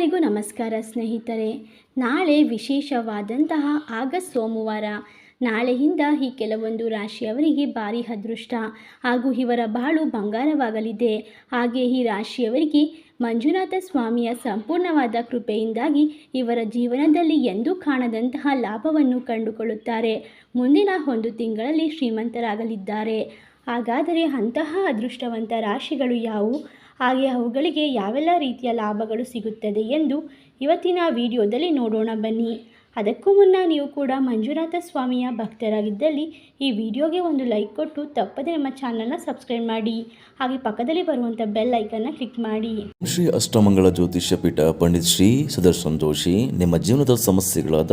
ಎಲ್ಲರಿಗೂ ನಮಸ್ಕಾರ ಸ್ನೇಹಿತರೆ. ನಾಳೆ ವಿಶೇಷವಾದಂತಹ ಆಗಸ್ಟ್ ಸೋಮವಾರ. ನಾಳೆಯಿಂದ ಈ ಕೆಲವೊಂದು ರಾಶಿಯವರಿಗೆ ಭಾರಿ ಅದೃಷ್ಟ ಹಾಗೂ ಇವರ ಬಾಳು ಬಂಗಾರವಾಗಲಿದೆ. ಹಾಗೆ ಈ ರಾಶಿಯವರಿಗೆ ಮಂಜುನಾಥ ಸ್ವಾಮಿಯ ಸಂಪೂರ್ಣವಾದ ಕೃಪೆಯಿಂದಾಗಿ ಇವರ ಜೀವನದಲ್ಲಿ ಎಂದೂ ಕಾಣದಂತಹ ಲಾಭವನ್ನು ಕಂಡುಕೊಳ್ಳುತ್ತಾರೆ. ಮುಂದಿನ ಒಂದು ತಿಂಗಳಲ್ಲಿ ಶ್ರೀಮಂತರಾಗಲಿದ್ದಾರೆ. ಹಾಗಾದರೆ ಅಂತಹ ಅದೃಷ್ಟವಂತ ರಾಶಿಗಳು ಯಾವುವು? ಹಾಗೆ ಅವುಗಳಿಗೆ ಯಾವೆಲ್ಲ ರೀತಿಯ ಲಾಭಗಳು ಸಿಗುತ್ತದೆ ಎಂದು ಇವತ್ತಿನ ವಿಡಿಯೋದಲ್ಲಿ ನೋಡೋಣ ಬನ್ನಿ. ಅದಕ್ಕೂ ಮುನ್ನ ನೀವು ಕೂಡ ಮಂಜುನಾಥ ಸ್ವಾಮಿಯ ಭಕ್ತರಾಗಿದ್ದಲ್ಲಿ ಈ ವಿಡಿಯೋಗೆ ಒಂದು ಲೈಕ್ ಕೊಟ್ಟು ತಪ್ಪದೆ ನಮ್ಮ ಚಾನಲ್ನ ಸಬ್ಸ್ಕ್ರೈಬ್ ಮಾಡಿ. ಹಾಗೆ ಪಕ್ಕದಲ್ಲಿ ಬರುವಂಥ ಬೆಲ್ ಐಕನ್ನ ಕ್ಲಿಕ್ ಮಾಡಿ. ಶ್ರೀ ಅಷ್ಟಮಂಗಳ ಜ್ಯೋತಿಷ್ಯ ಪೀಠ ಪಂಡಿತ್ ಶ್ರೀ ಸುದರ್ಶನ್ ಜೋಶಿ, ನಿಮ್ಮ ಜೀವನದ ಸಮಸ್ಯೆಗಳಾದ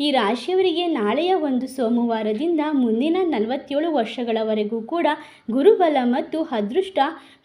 ಈ ರಾಶಿಯವರಿಗೆ ನಾಳೆಯ ಒಂದು ಸೋಮವಾರದಿಂದ ಮುಂದಿನ ನಲವತ್ತೇಳು ವರ್ಷಗಳವರೆಗೂ ಕೂಡ ಗುರುಬಲ ಮತ್ತು ಅದೃಷ್ಟ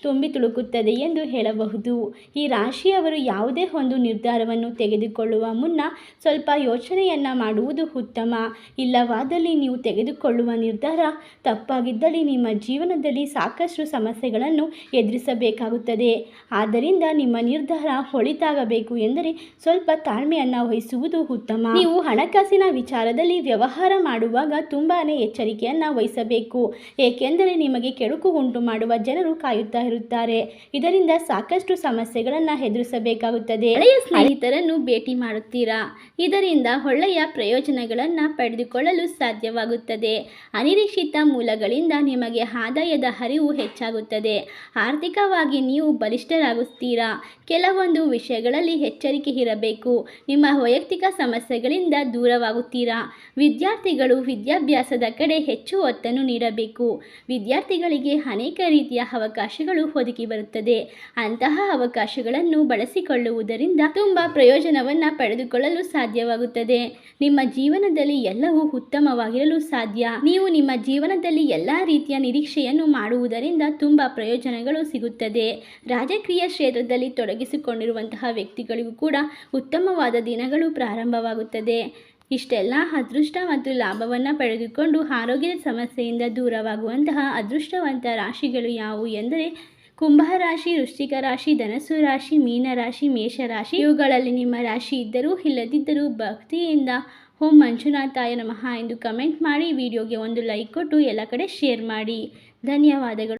ತುಂಬಿ ತುಳುಕುತ್ತದೆ ಎಂದು ಹೇಳಬಹುದು. ಈ ರಾಶಿಯವರು ಯಾವುದೇ ಒಂದು ನಿರ್ಧಾರವನ್ನು ತೆಗೆದುಕೊಳ್ಳುವ ಮುನ್ನ ಸ್ವಲ್ಪ ಯೋಚನೆಯನ್ನು ಮಾಡುವುದು ಉತ್ತಮ. ಇಲ್ಲವಾದಲ್ಲಿ ನೀವು ತೆಗೆದುಕೊಳ್ಳುವ ನಿರ್ಧಾರ ತಪ್ಪಾಗಿದ್ದಲ್ಲಿ ನಿಮ್ಮ ಜೀವನದಲ್ಲಿ ಸಾಕಷ್ಟು ಸಮಸ್ಯೆಗಳನ್ನು ಎದುರಿಸಬೇಕಾಗುತ್ತದೆ. ಆದ್ದರಿಂದ ನಿಮ್ಮ ನಿರ್ಧಾರ ಹೊಳಿತಾಗಬೇಕು ಎಂದರೆ ಸ್ವಲ್ಪ ತಾಳ್ಮೆಯನ್ನು ವಹಿಸುವುದು ಉತ್ತಮ. ನೀವು ಹಣಕಾಸಿನ ವಿಚಾರದಲ್ಲಿ ವ್ಯವಹಾರ ಮಾಡುವಾಗ ತುಂಬಾ ಎಚ್ಚರಿಕೆಯನ್ನು ವಹಿಸಬೇಕು. ಏಕೆಂದರೆ ನಿಮಗೆ ಕೆಡುಕು ಉಂಟು ಮಾಡುವ ಜನರು ಕಾಯುತ್ತಾ ಇರುತ್ತಾರೆ. ಇದರಿಂದ ಸಾಕಷ್ಟು ಸಮಸ್ಯೆಗಳನ್ನು ಎದುರಿಸಬೇಕಾಗುತ್ತದೆ. ಹಳೆಯ ಸ್ನೇಹಿತರನ್ನು ಭೇಟಿ ಮಾಡುತ್ತೀರಾ? ಇದರಿಂದ ಒಳ್ಳೆಯ ಪ್ರಯೋಜನಗಳನ್ನು ಪಡೆದುಕೊಳ್ಳಲು ಸಾಧ್ಯವಾಗುತ್ತದೆ. ಅನಿರೀಕ್ಷಿತ ಮೂಲಗಳಿಂದ ನಿಮಗೆ ಆದಾಯದ ಹರಿವು ಹೆಚ್ಚಾಗುತ್ತದೆ. ಆರ್ಥಿಕವಾಗಿ ನೀವು ಬಲಿಷ್ಠರಾಗುತ್ತೀರಾ? ಕೆಲವೊಂದು ವಿಷಯಗಳಲ್ಲಿ ಎಚ್ಚರಿಕೆ ಇರಬೇಕು. ನಿಮ್ಮ ವೈಯಕ್ತಿಕ ಸಮಸ್ಯೆಗಳಿಂದ ದೂರವಾಗುತ್ತೀರಾ? ವಿದ್ಯಾರ್ಥಿಗಳು ವಿದ್ಯಾಭ್ಯಾಸದ ಕಡೆ ಹೆಚ್ಚು ಒತ್ತನ್ನು ನೀಡಬೇಕು. ವಿದ್ಯಾರ್ಥಿಗಳಿಗೆ ಅನೇಕ ರೀತಿಯ ಅವಕಾಶಗಳು ಒದಗಿ ಬರುತ್ತದೆ. ಅಂತಹ ಅವಕಾಶಗಳನ್ನು ಬಳಸಿಕೊಳ್ಳುವುದರಿಂದ ತುಂಬ ಪ್ರಯೋಜನವನ್ನು ಪಡೆದುಕೊಳ್ಳಲು ಸಾಧ್ಯವಾಗುತ್ತದೆ. ನಿಮ್ಮ ಜೀವನದಲ್ಲಿ ಎಲ್ಲವೂ ಉತ್ತಮವಾಗಿರಲು ಸಾಧ್ಯ. ನೀವು ನಿಮ್ಮ ಜೀವನದಲ್ಲಿ ಎಲ್ಲ ರೀತಿಯ ನಿರೀಕ್ಷೆಯನ್ನು ಮಾಡುವುದರಿಂದ ತುಂಬ ಪ್ರಯೋಜನಗಳು ಸಿಗುತ್ತದೆ. ರಾಜಕೀಯ ಕ್ಷೇತ್ರದಲ್ಲಿ ತೊಡಗಿಸಿಕೊಂಡಿರುವಂತಹ ವ್ಯಕ್ತಿಗಳಿಗೂ ಕೂಡ ಉತ್ತಮವಾದ ದಿನಗಳು ಪ್ರಾರಂಭವಾಗುತ್ತದೆ. ಇಷ್ಟೆಲ್ಲ ಅದೃಷ್ಟ ಮತ್ತು ಲಾಭವನ್ನು ಪಡೆದುಕೊಂಡು ಆರೋಗ್ಯದ ಸಮಸ್ಯೆಯಿಂದ ದೂರವಾಗುವಂತಹ ಅದೃಷ್ಟವಂತ ರಾಶಿಗಳು ಯಾವುವು ಎಂದರೆ ಕುಂಭರಾಶಿ ವೃಶ್ಚಿಕ ರಾಶಿ, ಧನಸ್ಸು ರಾಶಿ ಮೀನರಾಶಿ ಮೇಷರಾಶಿ ಇವುಗಳಲ್ಲಿ ನಿಮ್ಮ ರಾಶಿ ಇದ್ದರೂ ಇಲ್ಲದಿದ್ದರೂ ಭಕ್ತಿಯಿಂದ ಓಂ ಮಂಜುನಾಥಾಯ ನಮಃ ಎಂದು ಕಮೆಂಟ್ ಮಾಡಿ. ವಿಡಿಯೋಗೆ ಒಂದು ಲೈಕ್ ಕೊಟ್ಟು ಎಲ್ಲ ಕಡೆ ಶೇರ್ ಮಾಡಿ. ಧನ್ಯವಾದಗಳು.